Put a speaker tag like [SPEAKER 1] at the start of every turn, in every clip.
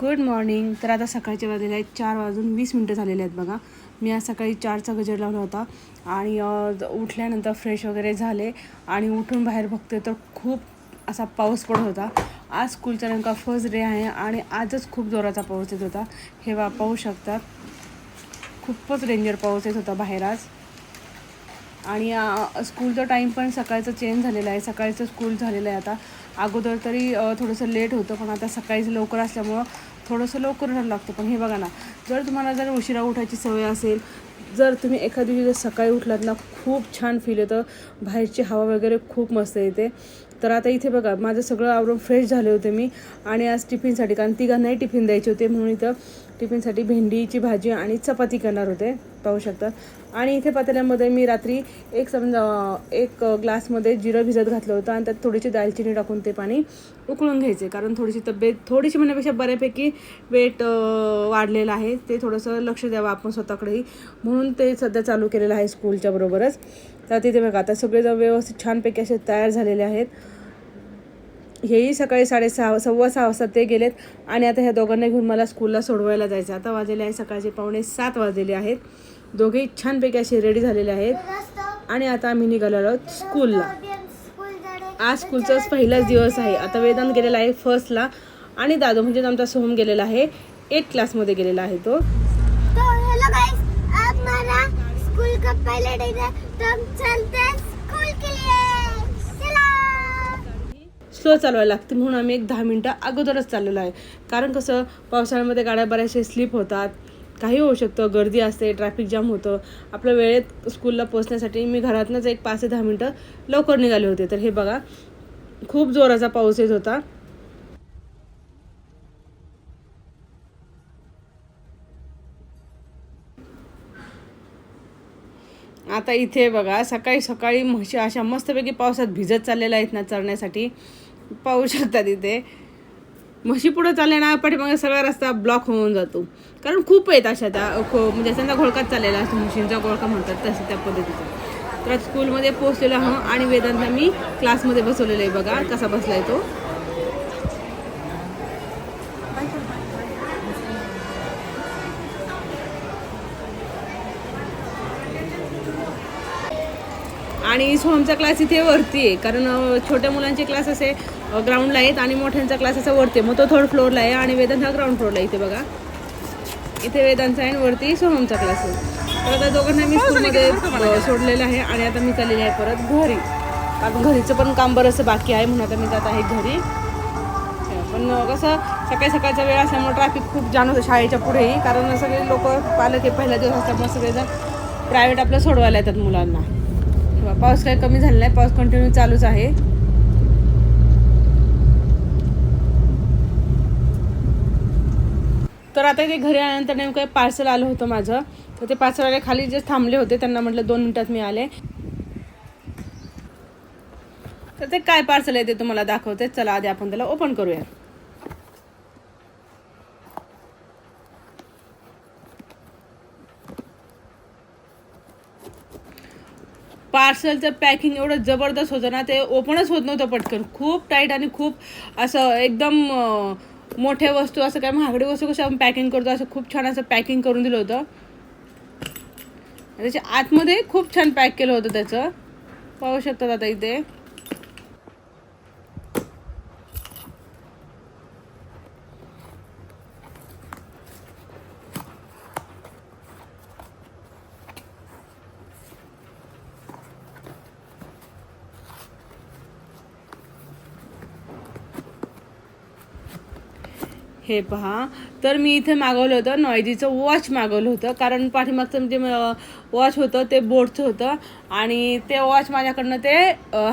[SPEAKER 1] Good morning तर आता सकाळचे वाजलेले आहेत चार वाजून वीस मिनटं झालेले आहेत बघा. मी आज सकाळी चारचा गजर लावला होता आणि उठल्यानंतर फ्रेश वगैरे झाले आणि उठून बाहेर बघते तर खूप असा पाऊस पडत होता. आज स्कूलचा नेमका फर्स्ट डे आहे आणि आजच खूप जोराचा पाऊस येत होता. हे वा पाहू शकतात खूपच डेंजर पाऊस येत होता बाहेर आज. आणि स्कूलचा टाईम पण सकाळचं चेंज झालेला आहे. सकाळचं स्कूल झालेलं आहे आता. अगोदर तरी थोडंसं लेट होतं पण आता सकाळीच लवकर असल्यामुळं थोडंसं लवकर उठायला लागतं. पण हे बघा ना जर तुम्हाला जर उशिरा उठायची सवय असेल जर तुम्ही एखाद्या दिवशी जर सकाळी उठलात ना खूप छान फील येतं. बाहेरची हवा वगैरे खूप मस्त येते. तर आता इथे बघा माझं सगळं आवरून फ्रेश झाले होते मी आणि आज टिफिनसाठी कारण तिघांनाही टिफिन द्यायचे होते म्हणून इथं टिफिनसाठी भेंडीची भाजी आणि चपाती करणार होते पाहू शकतात आणि इथे पातेल्यामध्ये मी रात्री एक समजा एक ग्लासमध्ये जिरं भिजत घातलं होतं आणि त्यात थोडीशी दालचिनी टाकून ते पाणी उकळून घ्यायचे कारण थोडीशी तब्येत थोडीशी म्हणण्यापेक्षा बऱ्यापैकी वेट वाढलेलं आहे. ते थोडंसं लक्ष द्यावं आपण स्वतःकडेही म्हणून ते सध्या चालू केलेलं आहे स्कूलच्या बरोबरच. तर तिथे बघा आता सगळेजण व्यवस्थित छानपैकी असे तयार झालेले आहेत. हेही सकाळी साडेसहा सव्वा सहा वाजता ते गेलेत. आणि आता ह्या दोघांना घेऊन मला स्कूलला सोडवायला जायचं. आता वाजलेले आहे सकाळचे पावणे सात वाजलेले आहेत. दोघेही छानपैकी असे रेडी झालेले आहेत. आणि आता आम्ही निघालो आहोत स्कूलला आज स्कूलचाच पहिलाच दिवस आहे. आता वेदांत गेलेला आहे फर्स्टला आणि दादू म्हणजे आमचा सोहम गेलेला आहे. एट क्लासमध्ये गेलेला आहे तो.
[SPEAKER 2] स्कूल का पहला चलते स्कूल के लिए
[SPEAKER 1] स्लो चालवायला लागते. म्हणून आम्ही एक दहा मिनटं अगोदरच चाललेलो आहे. कारण कसं पावसाळ्यामध्ये गाड्या बऱ्याचशा स्लिप होतात. काही होऊ शकतं. गर्दी असते ट्रॅफिक जाम होतं. आपल्या वेळेत स्कूलला पोहोचण्यासाठी मी घरातनंच एक पाच ते दहा मिनटं लवकर निघाले होते. तर हे बघा खूप जोराचा पाऊस येत होता. आता इथे बघा सकाळी सकाळी म्हशी अशा मस्तपैकी पावसात भिजत चाललेल्या आहेत ना चरण्यासाठी. पाहू शकतात इथे म्हशी पुढं चालले ना पाठीमागे सगळा रस्ता ब्लॉक होऊन जातो. कारण खूप आहेत अशा त्या खो म्हणजे त्यांचा घोळकाच चाललेला असतो. म्हशींचा घोळका म्हणतात तसं त्या पद्धतीचा. तर स्कूलमध्ये पोहोचलेलो आहो आणि वेदांतला मी क्लासमध्ये बसवलेलं आहे बघा कसा आहे तो. आणि सोहमचा क्लास इथे वरती आहे. कारण छोट्या मुलांचे क्लास असे ग्राउंडला आहेत आणि मोठ्यांचा क्लास असा वरती आहे. मग तो थर्ड फ्लोअरला आहे आणि वेदांत हा ग्राउंड फ्लोअरला इथे बघा. इथे वेदांचा आहे आणि वरती सोहमचा क्लास आहे. तर आता दोघांना मी स्कूलमध्ये अ, सोडलेलं आहे आणि आता मी चाललेली आहे परत घरी. कारण घरीचं पण काम बरंचसं बाकी आहे म्हणून आता मी जात आहे घरी. पण कसं सकाळी सकाळचा वेळ असल्यामुळे ट्रॅफिक खूप जाण होतं शाळेच्या पुढेही. कारण सगळे लोक पालक हे पहिला दिवस असल्यामुळे सगळेजण प्रायव्हेट आपलं सोडवायला येतात मुलांना. पाऊस काही कमी झाला नाही पाऊस कंटिन्यू चालूच आहे. तर आता ते घरी आल्यानंतर नेमकं पार्सल आलं होतं माझं. तर ते पार्सलवाले खाली जे थांबले होते त्यांना म्हटलं दोन मिनिटात मी आले तर ते काय पार्सल आहे ते तुम्हाला दाखवते. चला आधी आपण त्याला ओपन करूया. पार्सलचं पॅकिंग एवढं जबरदस्त होतं ना ते ओपनच होत नव्हतं पटकन. खूप टाईट आणि खूप असं एकदम मोठ्या वस्तू असं काय महागडी वस्तू कशी आपण पॅकिंग करतो असं खूप छान असं पॅकिंग करून दिलं होतं. त्याच्या आतमध्ये खूप छान पॅक केलं होतं त्याचं. पाहू शकतात आता इथे. हे पहा. तर मी इथे मागवलं होतं नॉयजीचं वॉच मागवलं होतं. कारण पाठीमागचं जे वॉच होतं ते बोर्डचं होतं. आणि ते वॉच माझ्याकडनं ते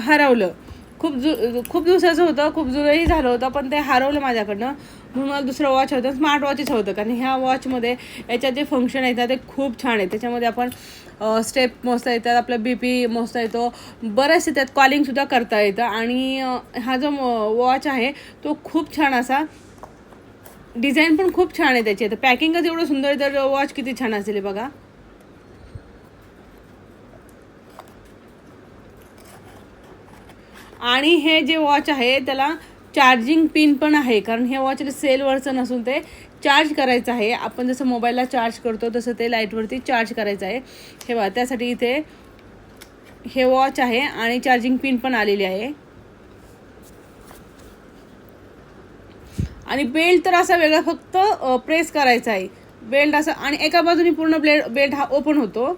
[SPEAKER 1] हरवलं. खूप जु खूप दिवसाचं होतं खूप जुनंही झालं होतं पण ते हरवलं माझ्याकडनं. म्हणून मला दुसरं वॉच होतं. स्मार्ट वॉचच होतं. कारण ह्या वॉचमध्ये याच्यात जे फंक्शन आहेत ते खूप छान आहे. त्याच्यामध्ये आपण स्टेप मोजता येतात आपला बी पी मोजता येतो. बरेचसे त्यात कॉलिंगसुद्धा करता येतं. आणि हा जो वॉच आहे तो खूप छान असा डिझाईन पण खूप छान आहे त्याची. आता पॅकिंगच एवढं सुंदर आहे तर वॉच किती छान असेल बघा. आणि हे जे वॉच आहे त्याला चार्जिंग पिन पण आहे कारण हे वॉच सेलवरचं नसून ते चार्ज करायचं आहे. आपण जसं मोबाईलला चार्ज करतो तसं ते लाईटवरती चार्ज करायचं आहे. हे बघा त्यासाठी इथे हे वॉच आहे आणि चार्जिंग पिन पण आलेली आहे. आणि बेल्ट तर असा वेगळा फक्त प्रेस करायचा आहे. बेल्ट असं आणि एका बाजूने पूर्ण ब्लेड बेल्ट हा ओपन होतो.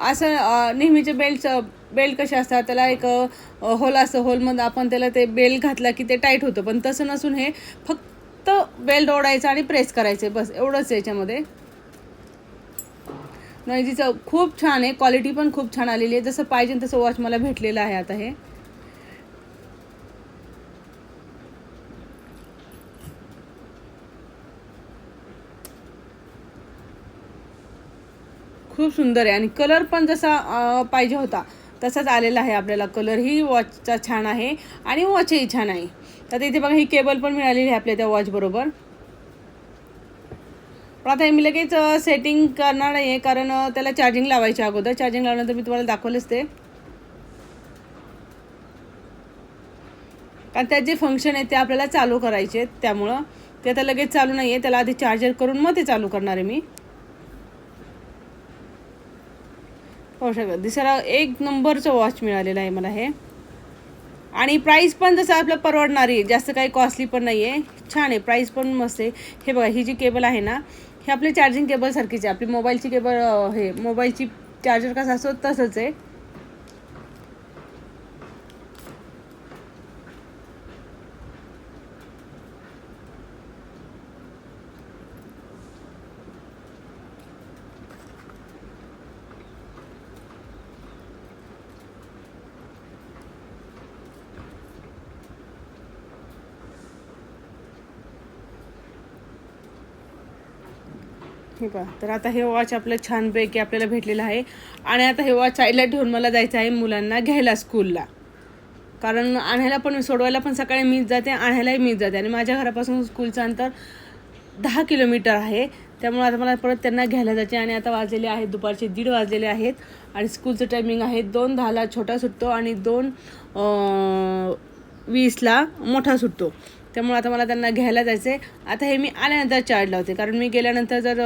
[SPEAKER 1] असं नेहमीचे बेल्ट बेल्ट कसे असतात त्याला एक होल असं होलमध्ये आपण त्याला ते बेल्ट घातला की ते टाईट होतं. पण तसं नसून हे फक्त बेल्ट ओढायचं आणि प्रेस करायचं बस एवढंच आहे याच्यामध्ये. नाही तिचं खूप छान आहे. क्वालिटी पण खूप छान आलेली आहे. जसं पाहिजे तसं वॉच मला भेटलेलं आहे आता हे. खूप सुंदर आहे. आणि कलर पण जसा पाहिजे होता तसाच आलेला आहे आपल्याला. कलरही वॉचचा छान आहे आणि वॉचही छान आहे. तर इथे बघा ही केबल पण मिळालेली आहे आपल्या त्या वॉचबरोबर पण आता हे मी लगेच सेटिंग करणार नाही आहे कारण त्याला चार्जिंग लावायची अगोदर. चार्जिंग लावल्यानंतर मी तुम्हाला दाखवलंच ते. कारण त्यात जे फंक्शन आहे ते आपल्याला चालू करायचे आहेत त्यामुळं. ते आता लगेच चालू नाही आहे त्याला आधी चार्जर करून मग ते चालू करणार आहे मी. पाहू शकता. दिसायला एक नंबरचं वॉच मिळालेलं आहे मला हे. आणि प्राईस पण जसं आपलं परवडणारी आहे जास्त काही कॉस्टली पण नाही आहे छान आहे प्राईस पण मस्त आहे. हे बघा ही जी केबल आहे ना हे आपली चार्जिंग केबलसारखीच आहे. आपली मोबाईलची केबल हे मोबाईलची चार्जर कसं असतो तसंच आहे. हे पहा. तर आता हे वॉच आपलं छानपैकी आपल्याला भेटलेलं आहे. आणि आता हे वॉच आईला ठेवून मला जायचं आहे मुलांना घ्यायला स्कूलला कारण आणायला पण सोडवायला पण सकाळी मीच जाते आणायलाही मीच जाते. आणि माझ्या घरापासून स्कूलचं अंतर दहा किलोमीटर आहे. त्यामुळे आता मला परत त्यांना घ्यायला जायचे आणि आता वाजलेले आहेत दुपारचे दीड वाजलेले आहेत. आणि स्कूलचं टायमिंग आहे दोन दहाला छोटा सुटतो आणि दोन वीसला मोठा सुटतो. त्यामुळे आता मला त्यांना घ्यायला जायचं आहे आता हे मी आल्यानंतर चार्ज लावते. कारण मी गेल्यानंतर जर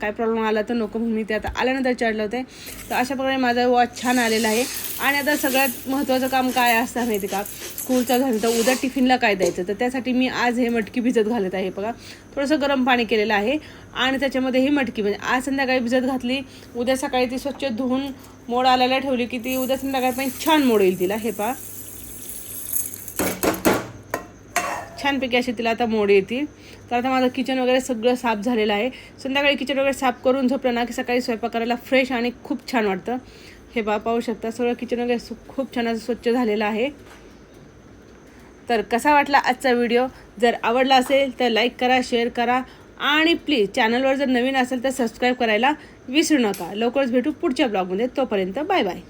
[SPEAKER 1] काय प्रॉब्लेम आला तर नको म्हणून मी ते आता आल्यानंतर चार्ज लावते. तर अशा प्रकारे माझा वॉच छान आलेला आहे. आणि आता सगळ्यात महत्त्वाचं काम काय असतं माहिती का? स्कूलचं झालं तर उद्या टिफिनला काय द्यायचं? तर त्यासाठी मी आज हे मटकी भिजत घालत आहे बघा. थोडंसं गरम पाणी केलेलं आहे. आणि त्याच्यामध्ये ही मटकी म्हणजे आज संध्याकाळी भिजत घातली. उद्या सकाळी ती स्वच्छ धुवून मोड आल्याला ठेवली की ती उद्या संध्याकाळी पण छान मोड येईल तिला. हे पहा. छानपैकी अशी तिला आता मोड येतील तर आता माझं किचन वगैरे सगळं साफ झालेलं आहे. संध्याकाळी किचन वगैरे साफ करून झोपलं ना की सकाळी स्वयंपाक करायला फ्रेश आणि खूप छान वाटतं. हे बा पाहू शकता सगळं किचन वगैरे खूप छान असं स्वच्छ झालेलं आहे. तर कसा वाटला आजचा व्हिडिओ जर आवडला असेल तर लाईक करा शेअर करा आणि प्लीज चॅनलवर जर नवीन असेल तर सबस्क्राईब करायला विसरू नका. लवकरच भेटू पुढच्या ब्लॉगमध्ये तोपर्यंत बाय बाय